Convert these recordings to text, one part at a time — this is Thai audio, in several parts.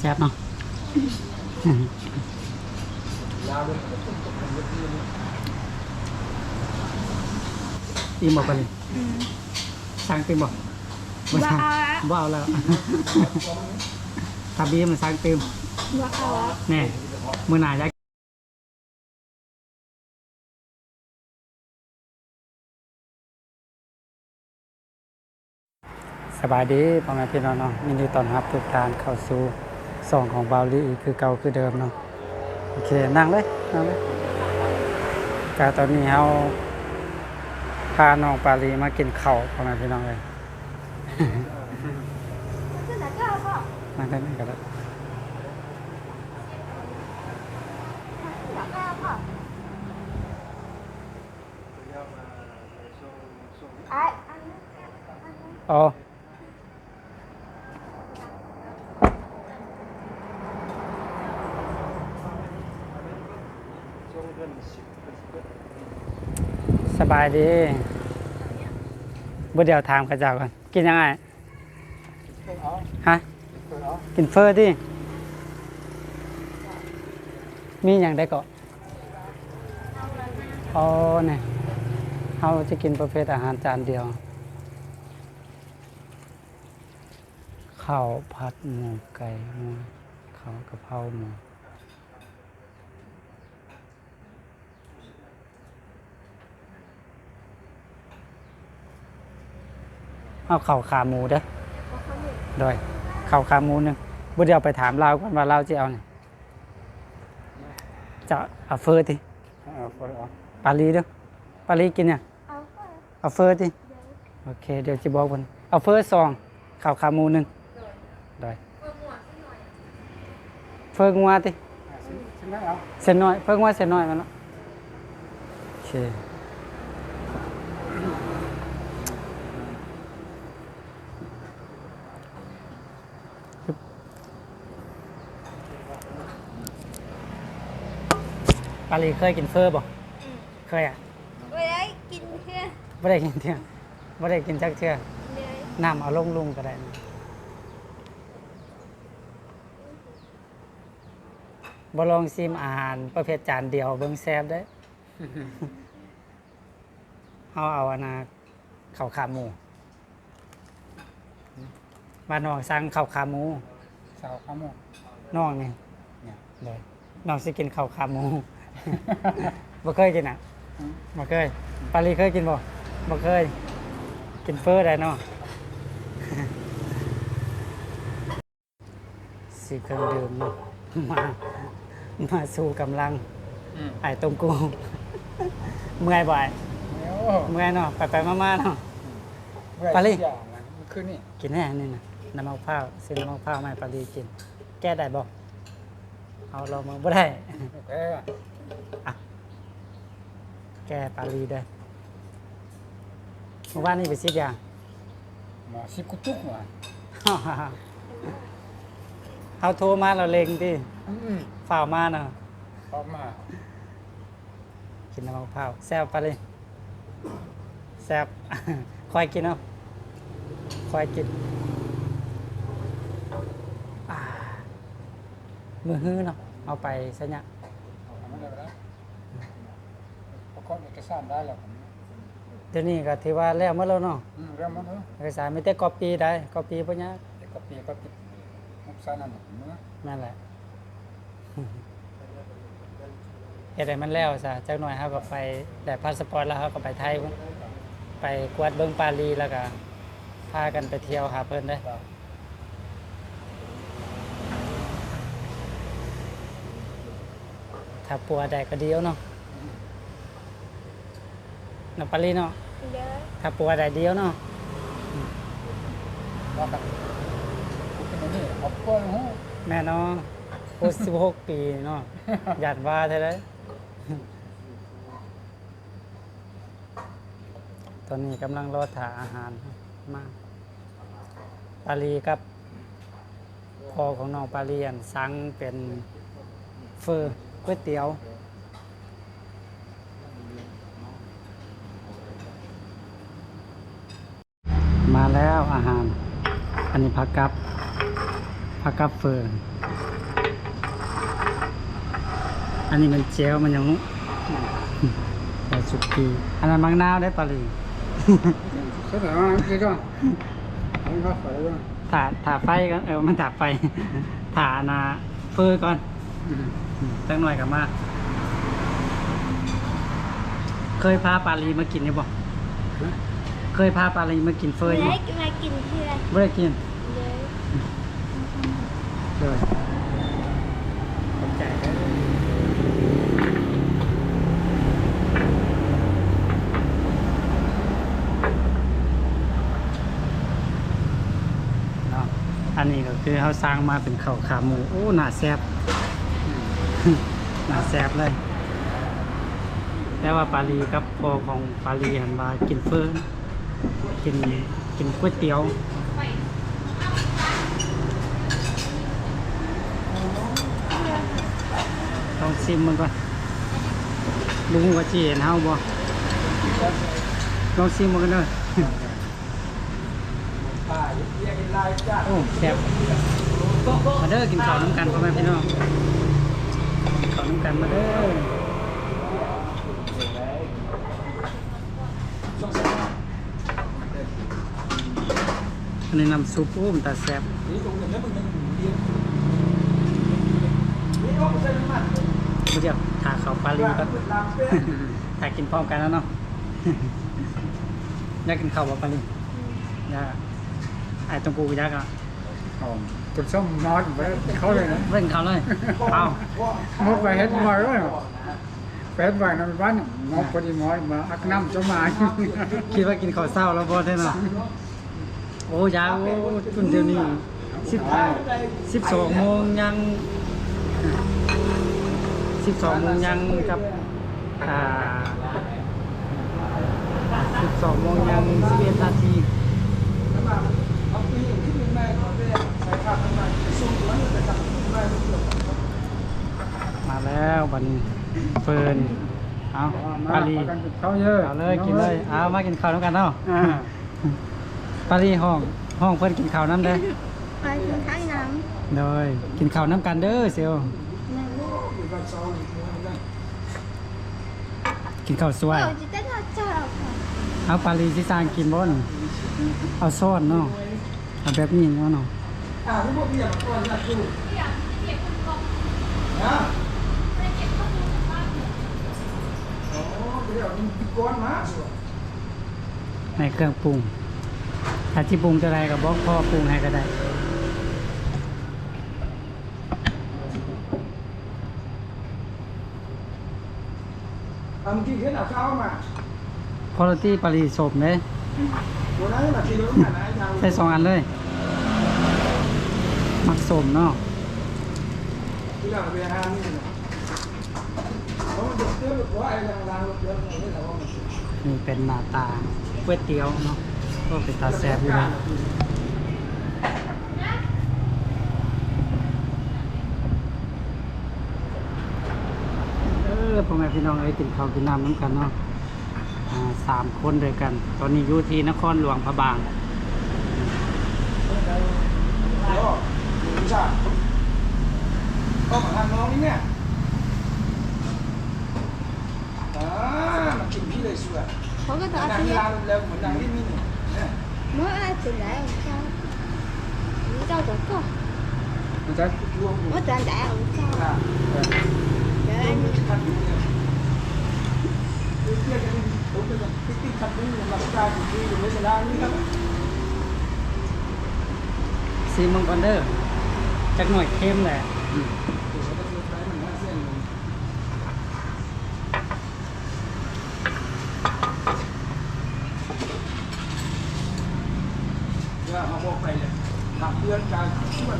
แซ่บเนาะอิ่มบอกไปเลยสั่งเต็มบอกบ่สั่งบ่เอาละบ่เอาแล้วทาบีมันสั่งเต็มว่าเอาละแน่มือหนาอยากสบายดีพ่อแม่พี่น้องเนาะยินดีต้อนรับทุกท่านเข้าสู่ สองของบาวลีอีกคือเก่าคือเดิมเนาะโอเคนั่งเลยนั่งเลยกาตอนนี้เราพาน้องปาลีมากินข้าวพ่อแม่พี่น้องเลยนแต่เจ้าพ่อมาได้ไหมกันแล้วขึ้นแต่เอไอ้อันนี้อันนี้ อ๋อส บายดีบ่เดียวถามเข้าเจ้าก่อนกินยังไงฮะกินเฟอร์ที่มีอย่างได้ก็อ๋อเนี่ยเราจะกินประเภทอาหารจานเดียว ข้าวผัดหมูไก่หมูข้าวกะเพราหมู เอาข้าวขาหมูเด้อว่าเขาหนึ่งโดยข้าวขาหมูหนึงบ่เดี๋ยวไปถามเราก่อนว่าเราจะเอาเนี่ยจะเอาเฟอร์ติปาลีเด้อปาลีกินเนี่ยเอาก็เอาเฟอร์ติเดี๋ยวโอเค เดี๋ยวจะบอกคนเอาเฟอร์ซองข้าวขาหมูหนึงโดยเฟอร์งัวติเส้นน้อยเพิ่งว่าเส้นน้อยมาแล้วโอเค ปาลีเคยกินเฟอร์บ่เคยอะไม่ได้กินเพื่อไม่ได้กินเที่ยงไม่ได้กินจักเที่ยเดี๋ยวน้ำเอาลงลุงก็ได้นะบ่ลองซิมอาหารประเภทจานเดียวเบิ่งแซ่บได้เอาเอาอันนะข้าวขาหมูมานน้องสั่งข้าวขาหมูสาวขาหมูน้องนี่เนี่ยเลยน้องสิกินข้าวขาหมู บ่เคยกินอะบ่เคยปารีเคยกินบ่บ่เคย กินเฟอร์ได้เนาะสิเครื่องดื่มเนาะมามาสู่กำลังอืมไอ้ตรงกูเมื่อยบ่อยโอ้เมื่อยเนาะไปไปๆมาๆเนาะเบื่อปารีทุกอย่างนะมันคือนี่กินแน่นี่นะน้ำมะพร้าวซื้อน้ำมะพร้าวมาให้ปารีกิน แก้ได้บ่เอาเรามาบ่ได้โอเคแก้ปารีได้เมื่อวานนี่ไปซิดยางหมอสิบกุตุกว่ะเขาโทรมาเราเล็งที่อืมฝ่าวมาเนาะออกมากินน้ำมะพร้าวแซ่บปารีแซ่บ คอยกินเอาคอยกินอ่ามือฮื้อเนาะเอาไปซะเนี่ย เอาทำอะไรไปแล้วประ กอบเอกสารได้แล้วผมเดี๋ยวนี้ก็ถือว่าแล้วเมื่อแล้วเนาะอืมเรื่องมันเถอะเอกสารไม่แต่กอปีได้กอปีปะเนี่ยากเด็กก็ปีก็ปิดมุกซานั่นผมเนื้อนั่นแหละ เฮ็ดให้มันแล้วซะจักหน่อยเฮาก็ไปได้พาสปอร์ตแล้วเฮาก็ไปไทยพุ่นไปกวาดเบิ่งปารีแล้วก็พากันไปเที่ยวหาเพิ่นได้อถ้าปัวได้ก็ดีเอาเนาะ เนาะปารีเนาะเดี๋ยวถ้าปัวได้เดียวเนาะว่ากันเป็นนี่เอาเปิ้ลหูแม่เนาะโอ้16 ปีเนาะญาติว่าแท้เลยตอนนี้กำลังรอถาอาหารมาปารีกับพ่อของน้องปารีอันสั่งเป็นเฟอร์ก๋วยเตี๋ยว มาแล้วอาหาร อันนี้ผักกับผักกับเฟิร์นอันนี้มันเจลมันยังแต่สุกี้อันนั้นมังนาวได้ปลาลีใช่ไหว่าใช่จ้ถ่าถ่าไฟก่อนเออมันถ่าไฟถ่านาเฟือก่อนตั้งหน่อยกับมาเคยพาปาลีมากินไหมบอก เคยพาปารีมากินเฟอร์ไม่อยู่ได้มากินเพื่อนไม่ได้กินเลยเลยขอบใจเด้อเนาะอันนี้ก็คือเขาสร้างมาเป็นข้าวขาหมูโอ้หนาแซบหนาแซบเลย แต่ว่าปารีกับพอของปารีหันมากินเฟิร์น กินกินก๋วยเตี๋ยวลองซิมมันก่อนลุงว่าจีเห็นเฮาบ่ลองซิมมันกันเด้อป้าเรียกลยโอ้แซ่บมาเด้อกินข้าวน้ำกันพ่อแม่พี่น้องกินข้าวน้ำกันมาเด้อ อันนี้น้ำซุปโอ้มันตาแซ่บนี่ตรงนี้มันมันเรียนบ่เดียวทาข้าวปลาลีก่อนถ่ายกินพร้อมกันแล้วเนาะอยากกินข้าวบ่ปลาลีอยากไอ้ตรงกูอยากอะอ๋อจุดส้มนอนไปเขาเลยนะเร่งเขาเลยเอามกไปเฮ็ดมาแล้วเป็ดไว้ในบ้านมกพอดีมอมาอักน้ำจะมาคิดว่ากินข้าวเศร้าแล้วพอได้เนาะ โอ้ยาวโอ้จุนเดี๋ยวนี้สิบสิบสองโมงยังสิบสองโมงยังกับอ่าสิบสองโมงยังสิบเอ็ดนาทีมาแล้วบัดนเฟิร์นเอาปาลีเขาเยอะเอาเลยกินเลยเอามากินข้าวน้ำกันเนาะอ่า ปารีห้องห้องเพิ่นกินข้าวน้ำเด้อไปกินข้าวน้โดยกินข้าวน้ำกันเด้อเซียวำนั่นกินข้าวสวย เราจะได้เราเจอค่ะเอาปารีสิสร้างกินบ่นเอาซ้อนเนาะเอาแบบนี้เนาะเนาะอ่าทุกพวกพี่อยากก่อนอยากดูนะโอ้เดี๋ยวมันก้อนมาสิในเครื่องปรุง ถ้าที่ปรุงจะไรก็บอกพ่อปรุงให้ก็ได้ทำกี่ขึ้นเอาข้าวมาพอลตี้ปารีสมเด้วันนั้นมาทีรู้ขนาดไหนทางใส่สองอันเลยมักสมเนาะที่เราเรียนทางนี่นะเพราะมันเดือดเดือดว่าไอ้ทางทางเดือดนี่แหละว่ามันนี่เป็นหน้าตาก๋วยเตี๋ยวเนาะ ก็เป็นตาแซ่บอยู่เลยเออพ่อแม่พี่น้องเอ้ยกินข้าวกินน้ำน้ำกันเนาะอ่าสามคนด้วยกัน ตอนนี้อยู่ที่นครหลวงพระบางก็ดูชาก็มาทางน้องนี่เนี่ยอ่ามากินพี่เลยสุดเขาก็จะนางเอาที่เสียร้านเร็วเหมือนนางที่นี่เนี่ยเมื่อไรถึงแล้วเจ้าเจ้าตัวก็มันจะรวมอยู่เมื่อตอนไหนเอาเจ้าอ่าเดี๋ยวอันนี้คันอยู่เนี่ยคือเพื่อนกันผมเป็นติ๊กติ๊กคันนี้หลับตาอยู่ที่อยู่ในสนามนี่ครับ ซีมังกรเดอร์จักหน่อยเข้มแหละ ว่ามาบอกไปเลยหลับเดือนการช่วย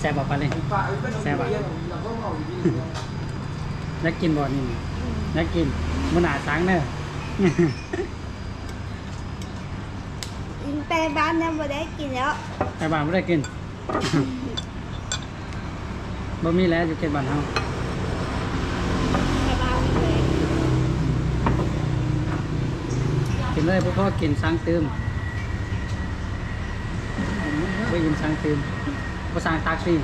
แซ่บบอกไปเลยป้าเอ้ยเป็นโรงเรียนเราก็เมาอยู่ดีอยากกินบ่อนี่อยากกินมันหนาสังเนอะไปบ้านเนี่ยไม่ได้กินแล้วไปบ้านไม่ได้กินบ่มีแล้วอยู่เขตบ้านเฮาไปบ้านเลยกินเลยพวกพ่อกินสังตืมไม่กินสังตืม บ่สั่งตักสิ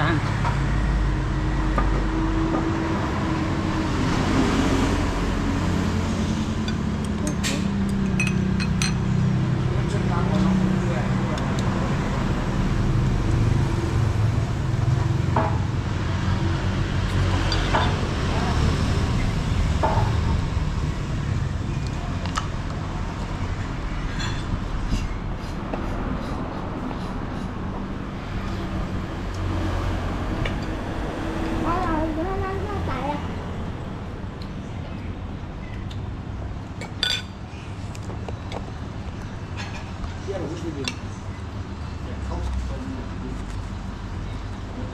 สั่ง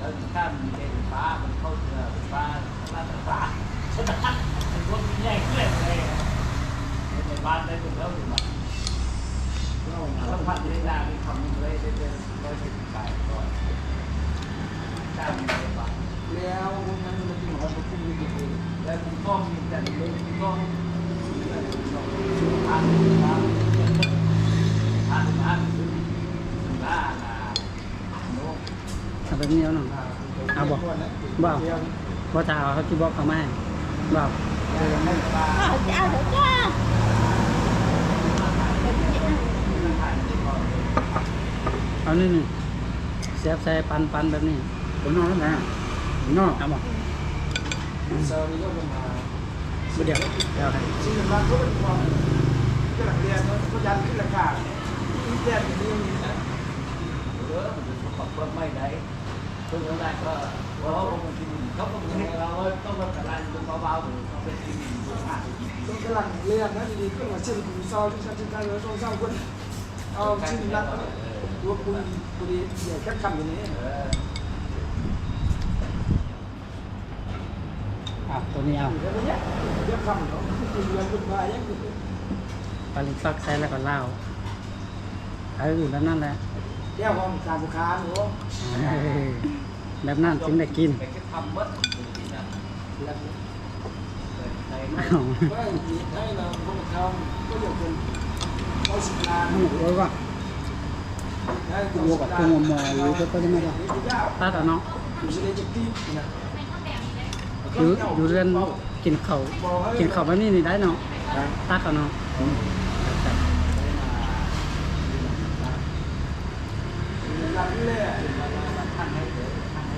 แล้วข้ามมีเป็นฟ้ามันเข้าเรือฟ้าฟ้าฟ้าฉะนั้นเป็นคนที่แยกเพื่อนเลยในบ้านได้เป็นแล้วอยู่บ้าน ต้องพัดในหน้ามีคำเลยได้เป็นร้อยสิบแปดก่อนข้ามมีเป็นบ้านแล้วคนนั้นมันกินของมันกินไม่กินเองแล้วคุณก็มีแต่เรื่องคุณก็ทานทานทานทานทานโน้เอาแบบนี้เอาหน่อยเอาบอกบ่เอาบ่ถ้าเอาเขาสิบอกเขาไมาให้บ่เอาเอาเจ้า เถอะจ้าเอานี่นี่เสียบใส่ปันปันแบบนี้ผมนอนแล้วนะนอนเอาบอกเซอร์นี่ก็ลงมาบ่เดี๋ยวเดี๋ยวให้จริงๆมันก็เป็นความก็หลังเรียนก็ยันขึ้นราคาเรียนอย่างนี้มีนะเออมันจะปรับเพิ่มไม่ได้เพิ่มได้ก็เพราะว่ามันกินเขาก็ให้เราต้องมาแต่ละจนเบาๆหรือต้องเป็นกินอยู่มากต้องกำลังเรียนนะดีๆก็มาเช่นคุณซอยที่ฉันจะได้เราต้องสร้างคนเอาชิ้นนัด ตัวคุณคุณดีเดี๋ยวแค่คำอย่างนี้เอออะตัวนี้เอาเดี๋ยวนี้เดี๋ยวคำเนาะคุณเรียนคุณมายังปลาลิฟักใส่แล้วก็เล่าเออแบบนั้นแหละแก้วห้องการบุคคาหนูเออแบบนั้นจึงได้กินแต่แค่ทำมัดจริงๆนะแล้วใส่เอาก็ให้เราพวกเขาก็อยากเป็นเขาสิบล้านโอ้ยว่าได้ ตัวกับตัวมอหรือก็ได้ไม่ได้ตัดเอาเนาะอยู่นอยู่อยู่เรือนกินเขากินเขาวแบบนี้นี่ได้เนาะตักเอาเนาะหลังนี่แหละท่านให้เดี๋ยวท่านให้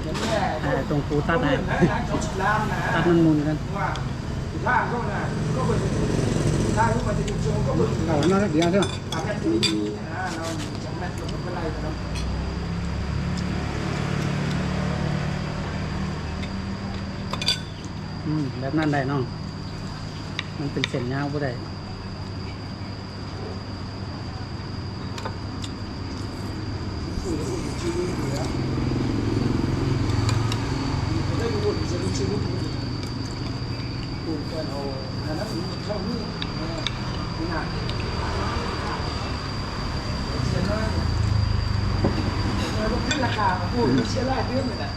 เหมือนแม่อ่าตรงปูตัดนะให้เขาสิบล้านนะตัดมันมุนกันเขาหน้าเขามาจะจุดชงก็เป็นเอาเนาะเดี๋ยวเถอะทำแม่ อืมแบบนั้นได้เนาะมันเป็นเส้นยาวบ่ได้ชีวิตเหลือได้ดูชีวิตชีวิตปูนกันเอาอันนั้นเข้านี่นี่นะเสียน้อยเราขึ้นราคาพูดเสียรายเดือนเลยนะ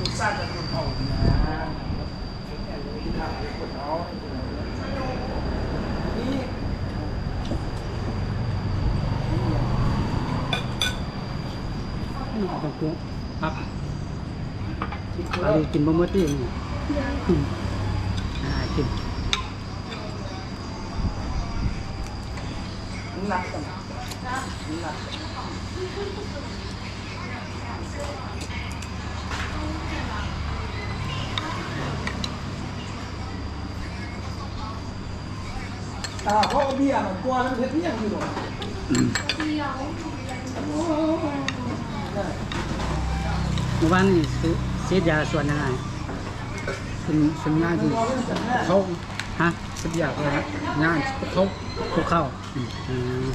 ผมสร้างกันคนเอานะที่ทำให้คนเอานี่เอาตรงปูครับปลาลิกินบ่หมดที่นี่อืมอ่ากิน หนักกันหนัก อ่าเพราะเบี้ยมันกลัวแล้วเพชรนี่ยงอยู่หรอเมื่อวานนี่ซื้อซีดยาส่วนยังไงเป็นเป็นงานที่เขาฮะสักอย่างเลยฮะงานเขาคุกเข้าอืม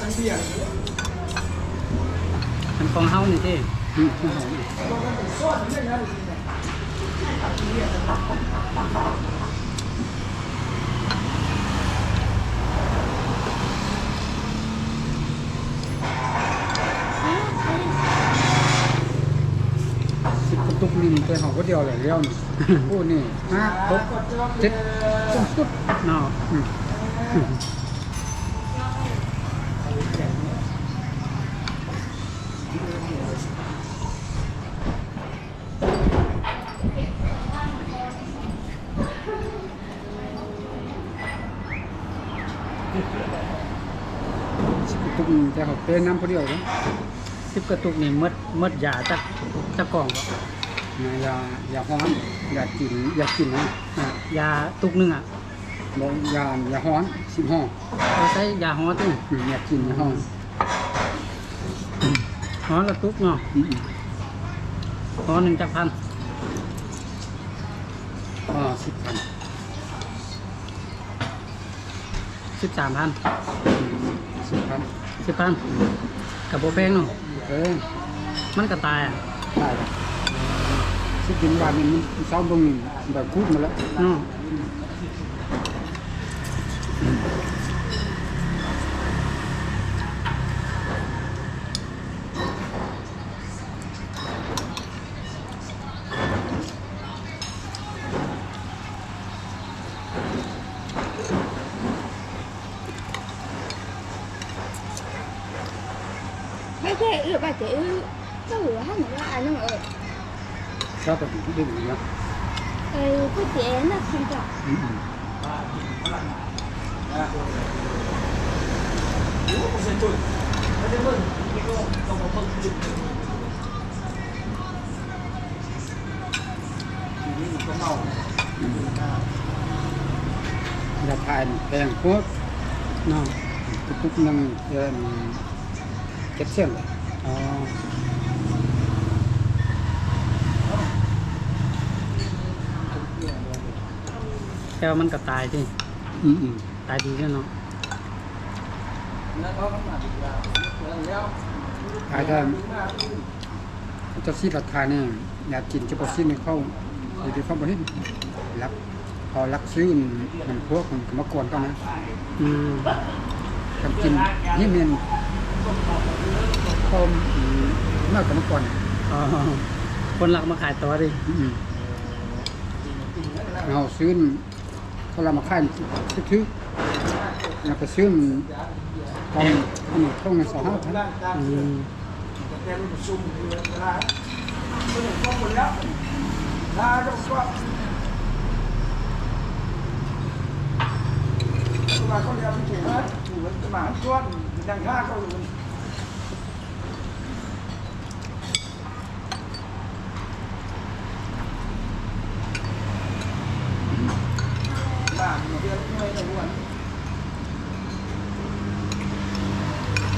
มันเบี้ยมันของเฮานี่ที่อืม ต้องเป็นซ่อนเรื่อกก็เดียวเลยเลี้ยวนี่พูดนี่ห้าหกเจ็ดสุดสุดเนาะอืมสิบกระตุกลิมแต่เขาเป็นน้ำพอเดียวเลยสิบกระตุกนี่มดมดยาจักจักกล่องบ่ นะอย่าอย่าฮ้อนอย่ากินอย่ากินนะอะยาตุกหนึงอะบอกอย่าอย่าฮ้อนสิบห้องเราใช้ยาฮ้อตึ้งอืมอย่ากินอย่าฮ้อนฮ้อละตุกเนาะอืมฮ้อหนึ่งจักพันอ่าสิบพันสิบสามพันสิบพันสิบพันกับโบแพงเนาะเออมันก็ตายอะได้ครั บสิบกินวันนี้มันเศร้าตรงนี้แบบคูดมาแล้ว เนาะไม่ใช่เออแบบเออก็เหลือให้หนูว่าอันนั้นเออ ชอบแบบนี้ดึงอย่างเงี้ย เออก็เจ๊น่ะคุณจ๋า อืมอืม โอ้เสียจุดไม่ได้มึงนี่ก็ต้องมาเพิ่มจุดทีนี้มันก็เมา อยาทายแพงโคตรเนาะทุกๆนั่งเดือนเจ็ดเส้นเลยอ๋อแต่ว่ามันก็ตายที่อืมอืมตายดีแล้วเนาะแล้วก็ต้องมาดีกว่าแล้วขายได้เจะซีราคาเนี่ยอยากกินเฉพาะซีนเข้าอยู่ที่เข้าบริษัท รักพอรักซื้อมันพวกมันกรรมกรต้องนะอืมทำกินนี่เมนเข้าอืมมากกรรมกรอ๋อคนหลักมาขายตัวดิอืมเอาซื้อเขาเรามาขายซื้อๆแล้วก็ซื้อตอนอันนี้ต้องในสองห้าพันร่างกายอืม แต่เป็นซุ่มเวลาก็เลยก็หมดแล้วลาก็ก็มาเขาเรียกถูกไหมถูกหมาชวนดังท่าเขาอยู่ บ้านเดือนไม่ได้วน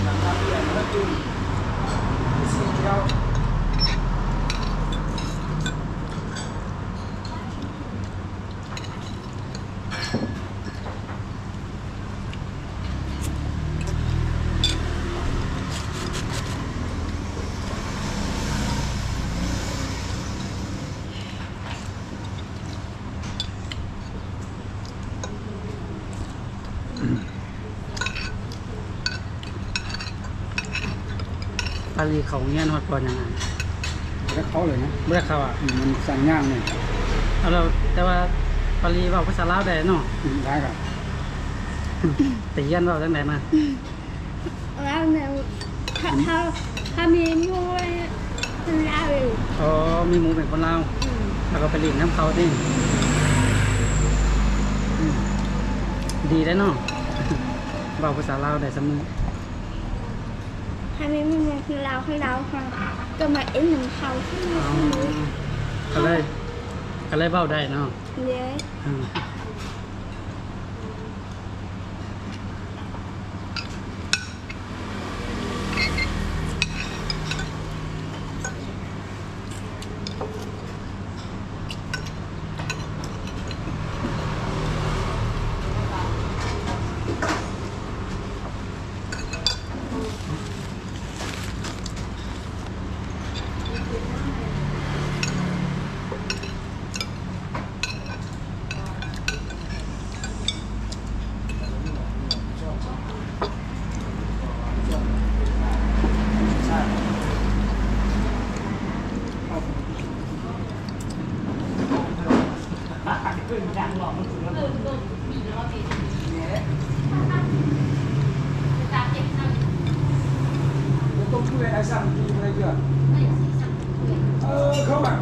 หลังทำเดือนแล้วจุ่มสี่เดียว ปารีเขาเงี้ยนฮอดปอนยังไงแล้วเขาเลยนะเมื่อเขาอะอืมมันสั่งย่างเนี่ยเอาเราแต่ว่าปารีเว้าภาษาลาวได้เนาะอืมได้กับแต่เฮียนเว้าจังไดมาแล้วเนี่ยถ้าถ้าถ้ามีมวยเป็นลาวอยู่อ๋อมีหมูเป็นคนลาวอืมแล้วก็ไปเลินน้ำเขาดิอืมดีได้เนาะเว้าภาษาลาวได้สำนึก ถ้ามีมวยเป็นลาวให้ลาวค่ะก็มา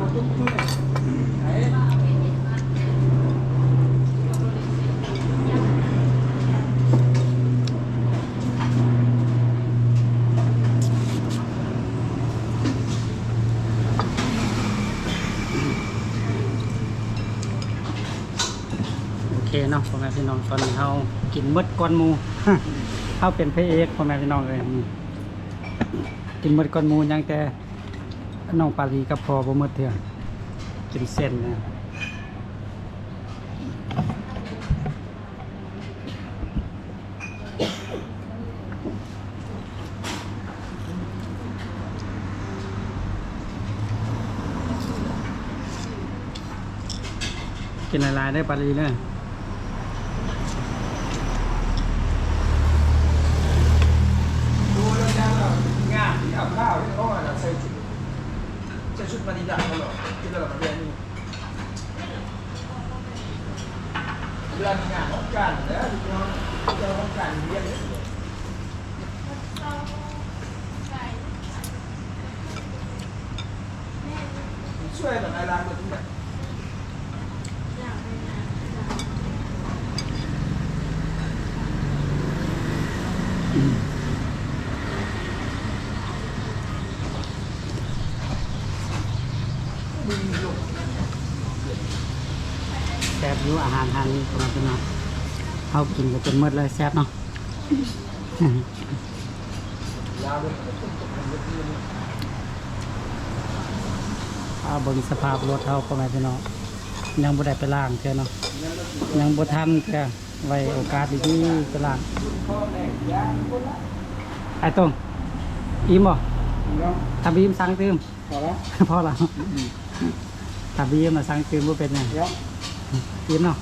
ดทุกทุกเลยไหนโอเคเนาะพ่อแม่พี่น้องตอนนี้เรากินหมดก้อนหมูเขาเป็นพระเอกพ่อแม่พี่น้องเลยอืม กินมดก้อนมูยังแต่น้องปาลีกับพอบ่มดเถื่อกินเส้นนะกินลายๆได้ปาลีเนอะ แซ่บอยู่อาหารทานนี้ประมาณนี้เนาะเขากินกันจนหมดเลยแซ่บเนาะยาวเลยต้นตกมันเยอะเลยเอาเบิ่งสภาพรถเขาประมาณนี้เนาะยังบ่ได้ไปล้างเท่าเนาะยังบ่ทันเท่าไว้โอกาสดีๆไปล้างพ่อแม่ยางคนละไอ้ตรงอิ่มบ่เนาะถ้าบีมสั่งเติมพอแล้วพอแล้วถ้าบีมมาสั่งเติมบ่เป็นไง เนาะ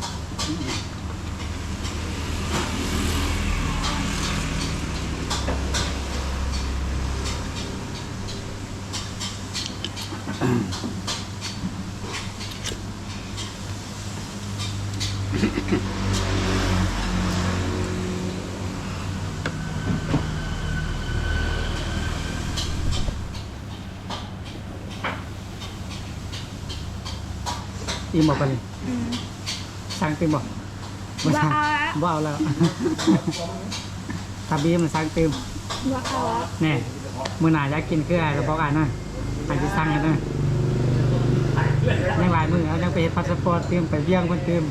อิ่ สั่งเติมบ่ว่าสั่งเอาละบ่เอาแล้วถ้าบีมมาสั่งเติมว่าเอาละแน่มื้อหน้าอยากกินคืออะไรก็บอกอ่านหน่อยอาจจะสั่งกันหน่อยยังหลายมื้อเอายังไปเฮ็ดพาสปอร์ตเติมไปเวียงคนเติม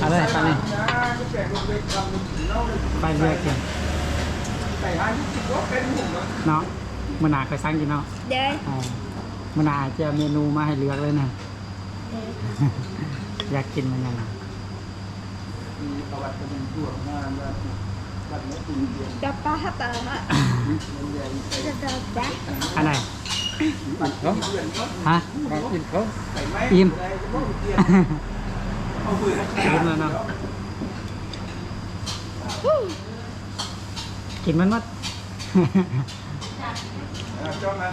เอะไรไปนี่นะก็แปลกลงไปทำถึงเล่าเลยไปเรือกินแต่หาที่คิดว่าเป็นหุ่นเนาะเนาะมื้อหน้าเคยสั่งกินเนาะเดี๋ยวอ่ามื้อหน้าจะเอาเมนูมาให้เลือกเลยนะ อยากกินมันยังไงมีประวัติเป็นตัวมาแบบแบบนี้ตีเดียวจะป้าฮับอะไรฮะมันใหญ่ไปจะจะจะอันไหนเนาะเพื่อนเนาะฮะมากินเขาใส่ไม้อิ่มอะไรก็ต้องเตียนเอาเบื่อกินแล้วเนาะกินมันหมดจ้องมา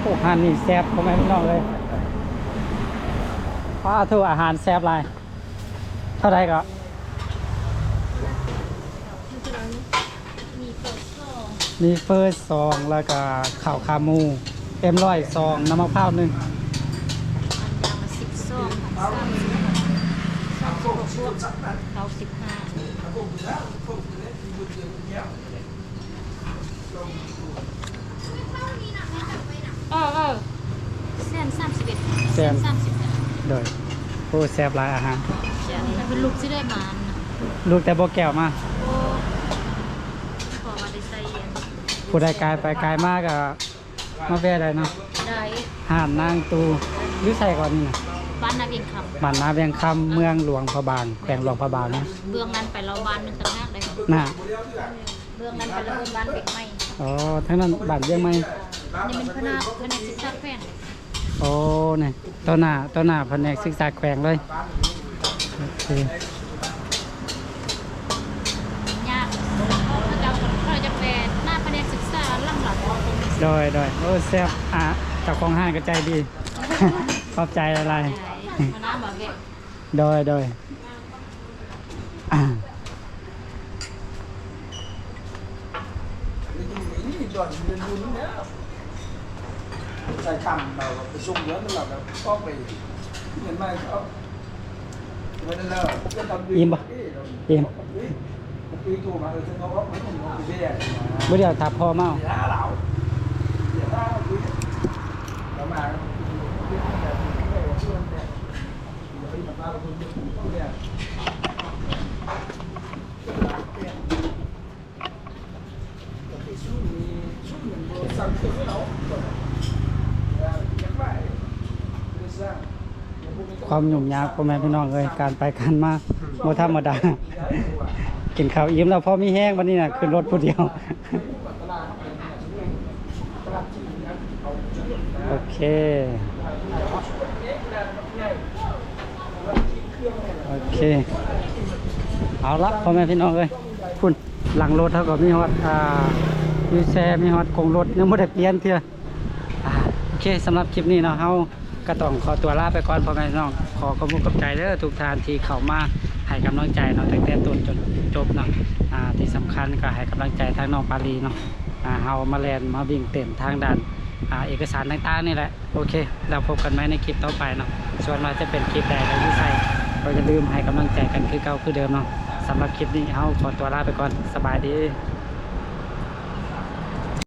โอ้อาหารนี่แซ่บพ่อแม่พี่น้องเลยป้าทูอาหารแซ่บหลาย เท่าไหรก็มีเฟิร์สซองแล้วก็ข้าวขาหมู เอ็มร้อยซองน้ำมะพร้าวหนึ่งยางมาสิบซองสามสามพวกพวกเราสิบห้าเออเออเส้นสามสิบ เอ็ดแซ่บสามสิบเอ็ดโดยโอ้แซ่บหลายอาหารมันเป็นลูกที่ได้มานะลูกแต่บ่แก้วมาโอ้ขอมาได้ใส่เย็นผู้ใดกายไปกายมากก็มาแวะได้เนาะได้ห่านนางตูหรือใส่ก่อนนี่นะบ้านนาเบียงคบ้านนาเวียงคำเมืองหลวงพระบางแขวงหลวงพระบางนะำเบื้องนั้นไปเราบ้านหนึงต่างหากเลยน่ะเบื้องนั้นไปเราบ้านเด็กใหม่อ๋อทั้งนั้นบ้านเวียงไหมนี่เป็นพนาพนักศึกษาแฟน โอ้เนี่ยต้นหน้าต้นหน้าแผนกศึกษาแขวงเลยโอเคยากเขาจะเขาจะเป็นหน้าแผนศึกษาล่ำหลังโดยโดยโอ้แซ่บอะเจ้าของห้างก็ใจดี ขอบใจอะไรมาน้าบอกแกโดยโดยอะนี่ดอนเรียนรู้เนี่ย ใส่คำเราไปส่งเยอะนั่นแหละก็ไปเงินมาเขาไม่ได้แล้วก็ทำอิ่มปะอิ่มปีตัวมาเลยเขาก็ไม่ต้องไปแย่เมื่อเดียวถับพอเมาเดี๋ยวหาเราเดี๋ยวหาเราคุยเรามา ความหยุ่มยากพ่อแม่พี่น้องเลยการไปการมาโมธรรมดา กินข้าวอิ่มแล้วพ่อมีแห้งวันนี้นะขึ้นรถผู้เดียว โอเค โอเค เอาละพ่อแม่พี่น้องเลยคุณหลังรถเท่ากับมีฮอตอ่ามีแซ่มีฮอตคงรถยังไม่ได้เปลี่ยนเถอะโอเคสำหรับคลิปนี้เนะเฮา ก็ต้องขอตัวลาไปก่อนพ่อแม่น้อง ขอขอบคุณกับใจเด้อทุกท่านที่เข้ามาให้กำลังใจเนาะตั้งแต่ต้นจนจบเนาะอ่าที่สำคัญก็ให้กำลังใจทางน้องปาลีเนาะอ่าเฮามาแลนมาวิ่งเต้นทางด้านอ่าเอกสารต่างๆนี่แหละโอเคแล้วพบกันไหมในคลิปต่อไปเนาะส่วนว่าจะเป็นคลิปใดและที่ใส่ก็อย่าลืมให้กำลังใจกันคือเก่าคือเดิมเนาะสำหรับคลิปนี้เอาขอตัวลาไปก่อนสบายดี